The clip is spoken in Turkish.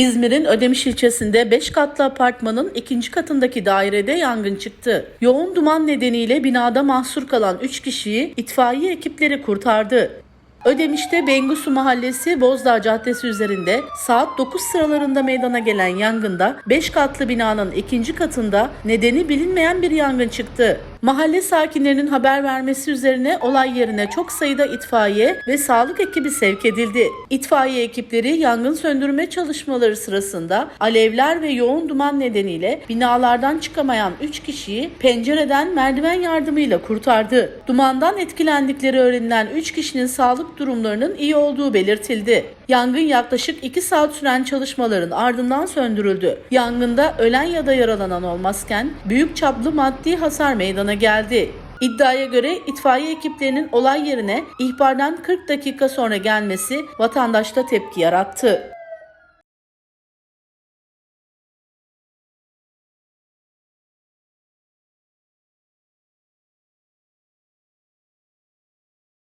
İzmir'in Ödemiş ilçesinde 5 katlı apartmanın ikinci katındaki dairede yangın çıktı. Yoğun duman nedeniyle binada mahsur kalan 3 kişiyi itfaiye ekipleri kurtardı. Ödemiş'te Bengusu Mahallesi Bozdağ Caddesi üzerinde saat 9 sıralarında meydana gelen yangında 5 katlı binanın ikinci katında nedeni bilinmeyen bir yangın çıktı. Mahalle sakinlerinin haber vermesi üzerine olay yerine çok sayıda itfaiye ve sağlık ekibi sevk edildi. İtfaiye ekipleri yangın söndürme çalışmaları sırasında alevler ve yoğun duman nedeniyle binalardan çıkamayan 3 kişiyi pencereden merdiven yardımıyla kurtardı. Dumandan etkilendikleri öğrenilen 3 kişinin sağlık durumlarının iyi olduğu belirtildi. Yangın yaklaşık 2 saat süren çalışmaların ardından söndürüldü. Yangında ölen ya da yaralanan olmazken büyük çaplı maddi hasar meydana geldi. İddiaya göre itfaiye ekiplerinin olay yerine ihbardan 40 dakika sonra gelmesi vatandaşta tepki yarattı.